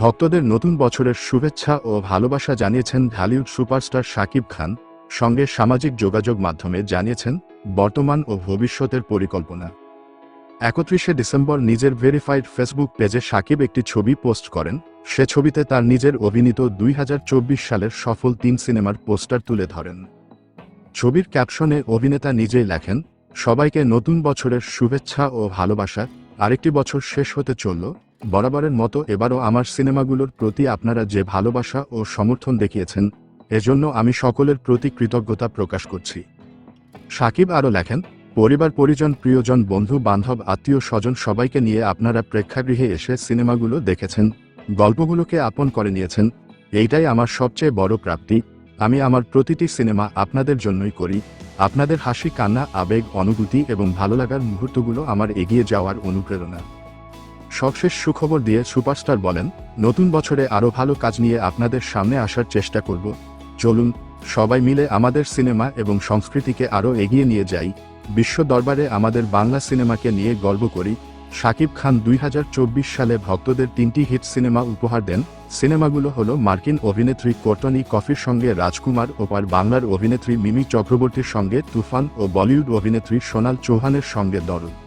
ভক্তদের নতুন বছরের শুভেচ্ছা ও ভালোবাসা জানিয়েছেন ঢালিউড সুপারস্টার শাকিব খান, সঙ্গে সামাজিক যোগাযোগ মাধ্যমে জানিয়েছেন বর্তমান ও ভবিষ্যতের পরিকল্পনা। একত্রিশে ডিসেম্বর নিজের ভেরিফাইড ফেসবুক পেজে সাকিব একটি ছবি পোস্ট করেন, সে ছবিতে তার নিজের অভিনীত দুই হাজার চব্বিশ সালের সফল তিন সিনেমার পোস্টার তুলে ধরেন। ছবির ক্যাপশনে অভিনেতা নিজেই লেখেন, সবাইকে নতুন বছরের শুভেচ্ছা ও ভালোবাসা আরেকটি বছর শেষ হতে চলল, বরাবরের মতো এবারও আমার সিনেমাগুলোর প্রতি আপনারা যে ভালোবাসা ও সমর্থন দেখিয়েছেন, এজন্য আমি সকলের প্রতি কৃতজ্ঞতা প্রকাশ করছি। সাকিব আরও লেখেন, পরিবার, পরিজন, প্রিয়জন, বন্ধু, বান্ধব, আত্মীয়, স্বজন সবাইকে নিয়ে আপনারা প্রেক্ষাগৃহে এসে সিনেমাগুলো দেখেছেন, গল্পগুলোকে আপন করে নিয়েছেন, এইটাই আমার সবচেয়ে বড় প্রাপ্তি, আমি আমার প্রতিটি সিনেমা আপনাদের জন্যই করি। আপনাদের হাসি, কান্না, আবেগ, অনুভূতি এবং ভালো লাগার মুহূর্তগুলো আমার এগিয়ে যাওয়ার অনুপ্রেরণা। সবশেষ সুখবর দিয়ে সুপারস্টার বলেন, নতুন বছরে আরও ভালো কাজ নিয়ে আপনাদের সামনে আসার চেষ্টা করব। চলুন, সবাই মিলে আমাদের সিনেমা এবং সংস্কৃতিকে আরও এগিয়ে নিয়ে যাই। বিশ্ব দরবারে আমাদের বাংলা সিনেমাকে নিয়ে গর্ব করি। শাকিব খান দুই হাজার চব্বিশ সালে ভক্তদের তিনটি হিট সিনেমা উপহার দেন। সিনেমাগুলো হল মার্কিন অভিনেত্রী কোর্টনি কফির সঙ্গে রাজকুমার ওপার বাংলার অভিনেত্রী মিমি চক্রবর্তীর সঙ্গে তুফান ও বলিউড অভিনেত্রী সোনাল চৌহানের সঙ্গে দরদ